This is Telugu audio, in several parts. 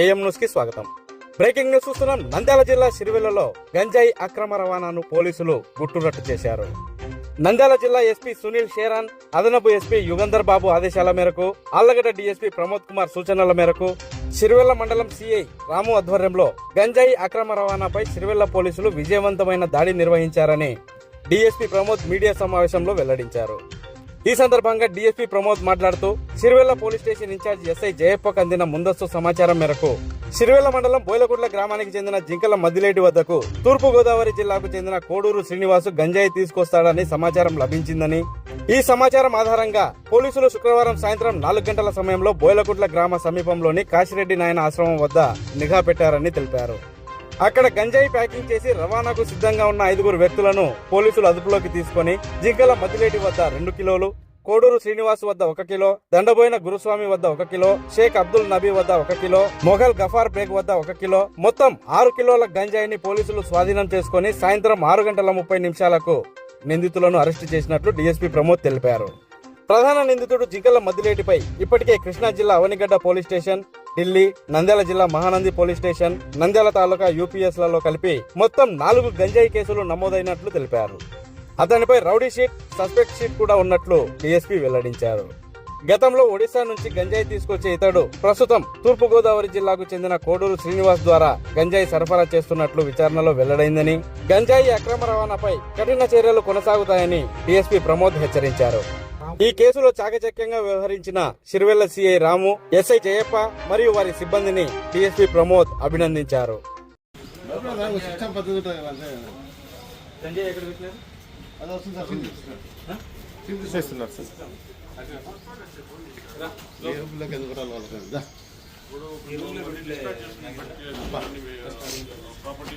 ఏఎం న్యూస్కి స్వాగతం. బ్రేకింగ్ న్యూస్ చూస్తున్నాం నంద్యాల జిల్లా సిరివెల్లలో గంజాయి అక్రమ రవాణాను పోలీసులు గుట్టురట్టు చేశారు. నంద్యాల జిల్లా ఎస్పీ సునీల్ షేరాన్ అదనపు ఎస్పీ యుగంధర్ బాబు ఆదేశాల మేరకు ఆళ్ళగడ్డ డీఎస్పీ ప్రమోద్ కుమార్ సూచనల మేరకు సిరివెల్ల మండలం సిఐ రాము ఆధ్వర్యంలో గంజాయి అక్రమ రవాణాపై సిరివెల్ల పోలీసులు విజయవంతమైన దాడి నిర్వహించారని డీఎస్పీ ప్రమోద్ మీడియా సమావేశంలో వెల్లడించారు. ఈ సందర్భంగా డీఎస్పీ ప్రమోద్ మాట్లాడుతూ Sirivella police station in-charge SI జయప్పకు అందిన ముందస్తు సమాచారం మేరకు సిరివెల్ల మండలం బోయలగుడ్ల గ్రామానికి చెందిన జింకల మద్దిలేటి వద్దకు తూర్పు గోదావరి జిల్లాకు చెందిన కోడూరు శ్రీనివాసు గంజాయి తీసుకొస్తాడని సమాచారం లభించిందని ఈ సమాచారం ఆధారంగా పోలీసులు శుక్రవారం సాయంత్రం నాలుగు గంటల సమయంలో బోయలగుడ్ల గ్రామ సమీపంలోని కాశిరెడ్డి నాయన ఆశ్రమం వద్ద నిఘా పెట్టారని తెలిపారు. అక్కడ గంజాయి ప్యాకింగ్ చేసి రవాణాకు సిద్ధంగా ఉన్న ఐదుగురు వ్యక్తులను పోలీసులు అదుపులోకి తీసుకొని జింకల మదిలేటి వద్ద రెండు కిలోలు కోడూరు శ్రీనివాస్ వద్ద ఒక కిలో దండబోయిన గురుస్వామి వద్ద ఒక కిలో షేక్ అబ్దుల్ నబీ వద్ద ఒక కిలో మొఘల్ గఫార్ బేగ్ వద్ద ఒక కిలో మొత్తం ఆరు కిలోల గంజాయిని పోలీసులు స్వాధీనం చేసుకుని సాయంత్రం ఆరు గంటల ముప్పై నిమిషాలకు నిందితులను అరెస్టు చేసినట్లు డీఎస్పీ ప్రమోద్ తెలిపారు. ప్రధాన నిందితుడు జింకల మద్దిలేటిపై ఇప్పటికే కృష్ణా జిల్లా అవనిగడ్డ పోలీస్ స్టేషన్ ఢిల్లీ నంద్యాల జిల్లా మహానంది పోలీస్ స్టేషన్ నంద్యాల తాలూకా యూపీఎస్లలో కలిపి మొత్తం నాలుగు గంజాయి కేసులు నమోదైనట్లు తెలిపారు. అతనిపై రౌడీ షీట్ సస్పెక్ట్ షీట్ కూడా ఉన్నట్లు డీఎస్పీ వెల్లడించారు. గతంలో ఒడిశా నుంచి గంజాయి తీసుకొచ్చే ఇతడు ప్రస్తుతం తూర్పు గోదావరి జిల్లాకు చెందిన కోడూరు శ్రీనివాస్ ద్వారా గంజాయి సరఫరా చేస్తున్నట్లు విచారణలో వెల్లడైందని గంజాయి అక్రమ రవాణాపై కఠిన చర్యలు కొనసాగుతాయని డీఎస్పీ ప్రమోద్ హెచ్చరించారు. ఈ కేసులో చాకచక్యంగా వ్యవహరించిన సిరివెల్ల సిఐ రాము ఎస్ఐ జయప్ప మరియు వారి సిబ్బందిని డీఎస్పీ ప్రమోద్ అభినందించారు. ప్రాపర్టీ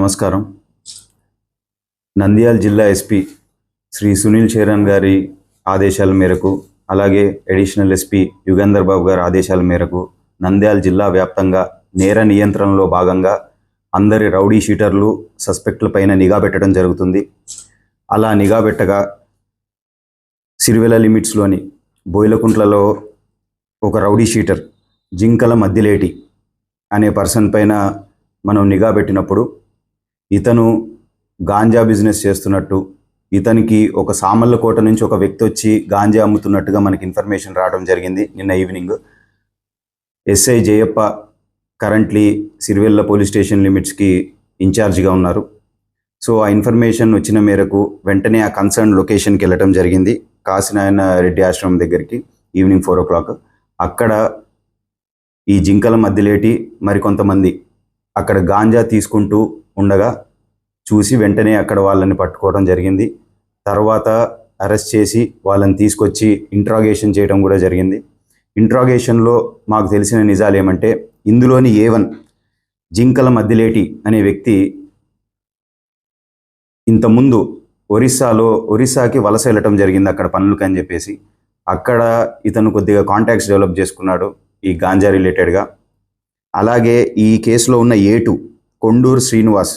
నమస్కారం. నంద్యాల జిల్లా ఎస్పీ శ్రీ సునీల్ చరణ్ గారి ఆదేశాల మేరకు అలాగే అడిషనల్ ఎస్పీ యుగంధర్ బాబు గారి ఆదేశాల మేరకు నంద్యాల జిల్లా వ్యాప్తంగా నేర నియంత్రణలో భాగంగా అందరి రౌడీ షీటర్లు సస్పెక్టుల పైన నిఘా పెట్టడం జరుగుతుంది. అలా నిఘా పెట్టగా సిరివెల లిమిట్స్లోని బోయిలకుంట్లలో ఒక రౌడీ షీటర్ జింకల మద్దిలేటి అనే పర్సన్ పైన మనం నిఘా పెట్టినప్పుడు ఇతను గాంజా బిజినెస్ చేస్తున్నట్టు ఇతనికి ఒక సామర్లకోట నుంచి ఒక వ్యక్తి వచ్చి గాంజా అమ్ముతున్నట్టుగా మనకి ఇన్ఫర్మేషన్ రావడం జరిగింది నిన్న evening. SI Jayappa currently Sirivella police station లిమిట్స్కి ఇన్ఛార్జిగా ఉన్నారు. సో ఆ ఇన్ఫర్మేషన్ వచ్చిన మేరకు వెంటనే ఆ కన్సర్న్ లొకేషన్కి వెళ్ళటం జరిగింది కాశీనారాయణ రెడ్డి ఆశ్రమం దగ్గరికి ఈవినింగ్ ఫోర్ ఓ క్లాక్. అక్కడ ఈ జింకల మధ్యలేటి మరికొంతమంది అక్కడ గాంజా తీసుకుంటూ ఉండగా చూసి వెంటనే అక్కడ వాళ్ళని పట్టుకోవడం జరిగింది. తర్వాత అరెస్ట్ చేసి వాళ్ళని తీసుకొచ్చి ఇంట్రాగేషన్ చేయడం కూడా జరిగింది. ఇంట్రాగేషన్లో మాకు తెలిసిన నిజాలు ఏమంటే ఇందులోని ఏవన్ జింకల మద్దిలేటి అనే వ్యక్తి ఇంతకుముందు ఒరిస్సాలో ఒరిస్సాకి వలస వెళ్ళటం జరిగింది అక్కడ పనులకి అని చెప్పేసి. అక్కడ ఇతను కొద్దిగా కాంటాక్ట్స్ డెవలప్ చేసుకున్నాడు ఈ గాంజా రిలేటెడ్గా అలాగే ఈ కేసులో ఉన్న ఏటు కొండూరు శ్రీనివాస్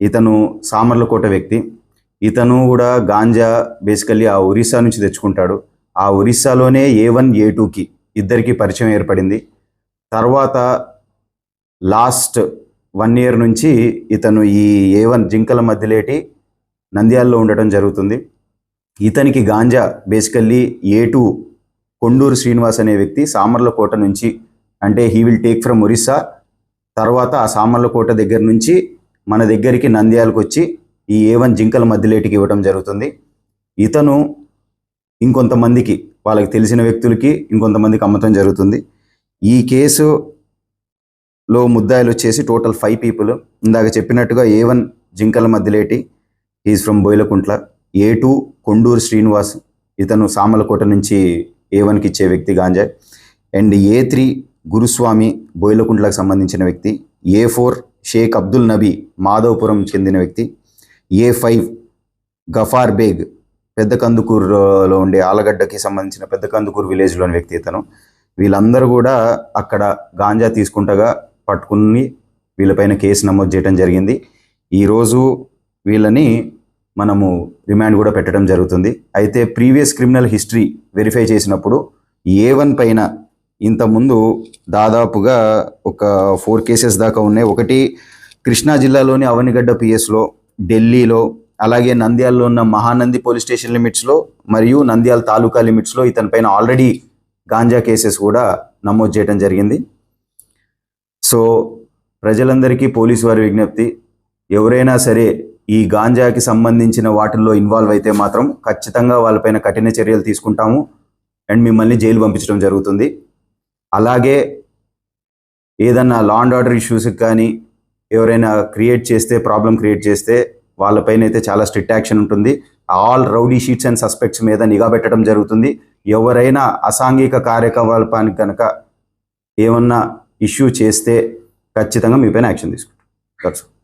ఇతను సామర్లకోట వ్యక్తి. ఇతను కూడా గాంజా బేసికల్లీ ఆ ఒరిస్సా నుంచి తెచ్చుకుంటాడు. ఆ ఒరిస్సాలోనే ఏ వన్ ఏ టూకి ఇద్దరికి పరిచయం ఏర్పడింది. తర్వాత లాస్ట్ వన్ ఇయర్ నుంచి ఇతను ఈ ఏ వన్ జింకల మధ్యలేటి నంద్యాలలో ఉండటం జరుగుతుంది. ఇతనికి ganja basically A two Konduru Srinivas అనే వ్యక్తి సామర్లకోట నుంచి అంటే he will take from Orissa. తర్వాత ఆ సామర్లకోట దగ్గర నుంచి మన దగ్గరికి నంద్యాలకు వచ్చి ఈ ఏ వన్ జింకల మధ్యలేటికి ఇవ్వడం జరుగుతుంది. ఇతను ఇంకొంతమందికి వాళ్ళకి తెలిసిన వ్యక్తులకి ఇంకొంతమందికి అమ్మటం జరుగుతుంది. ఈ కేసులో ముద్దాయిలు వచ్చేసి టోటల్ ఫైవ్ పీపుల్ ఇందాక చెప్పినట్టుగా A one Jinkala Maddileti is from Boyilakuntla. A two Konduru Srinivas ఇతను సామలకోట నుంచి ఏ వన్కి ఇచ్చే వ్యక్తి గాంజాయ్. అండ్ ఏ త్రీ గురుస్వామి బోయిలకుంట్లకు సంబంధించిన వ్యక్తి ఏ ఫోర్ షేక్ అబ్దుల్ నబీ మాధవపురం చెందిన వ్యక్తి ఏ ఫైవ్ గఫార్ బేగ్ పెద్ద కందుకూరులో ఉండే ఆలగడ్డకి సంబంధించిన పెద్ద కందుకూరు విలేజ్లోని వ్యక్తి ఇతను. వీళ్ళందరూ కూడా అక్కడ గాంజా తీసుకుంటగా పట్టుకుని వీళ్ళపైన కేసు నమోదు చేయడం జరిగింది. ఈరోజు వీళ్ళని మనము రిమాండ్ కూడా పెట్టడం జరుగుతుంది. అయితే ప్రీవియస్ క్రిమినల్ హిస్టరీ వెరిఫై చేసినప్పుడు ఏ వన్ పైన ఇంతకుముందు దాదాపుగా ఒక ఫోర్ కేసెస్ దాకా ఉన్నాయి. ఒకటి కృష్ణా జిల్లాలోని అవనిగడ్డ పిఎస్లో ఢిల్లీలో అలాగే నంద్యాలలో ఉన్న మహానంది పోలీస్ స్టేషన్ లిమిట్స్లో మరియు నంద్యాల తాలూకా లిమిట్స్లో ఇతని పైన ఆల్రెడీ గాంజా కేసెస్ కూడా నమోదు చేయడం జరిగింది. సో ప్రజలందరికీ పోలీసు వారి విజ్ఞప్తి ఎవరైనా సరే ఈ గాంజాకి సంబంధించిన వాటిల్లో ఇన్వాల్వ్ అయితే మాత్రం ఖచ్చితంగా వాళ్ళపైన కఠిన చర్యలు తీసుకుంటాము. అండ్ మిమ్మల్ని జైలు పంపించడం జరుగుతుంది. అలాగే ఏదన్నా లా అండ్ ఆర్డర్ ఇష్యూస్కి కానీ ఎవరైనా క్రియేట్ చేస్తే ప్రాబ్లం క్రియేట్ చేస్తే వాళ్ళపైన అయితే చాలా స్ట్రిక్ట్ యాక్షన్ ఉంటుంది. All rowdy sheets and suspects మీద నిఘా పెట్టడం జరుగుతుంది. ఎవరైనా అసాంఘిక కార్యకలాపానికి కనుక ఏమన్నా ఇష్యూ చేస్తే ఖచ్చితంగా మీ పైన యాక్షన్ తీసుకుంటాం. That's.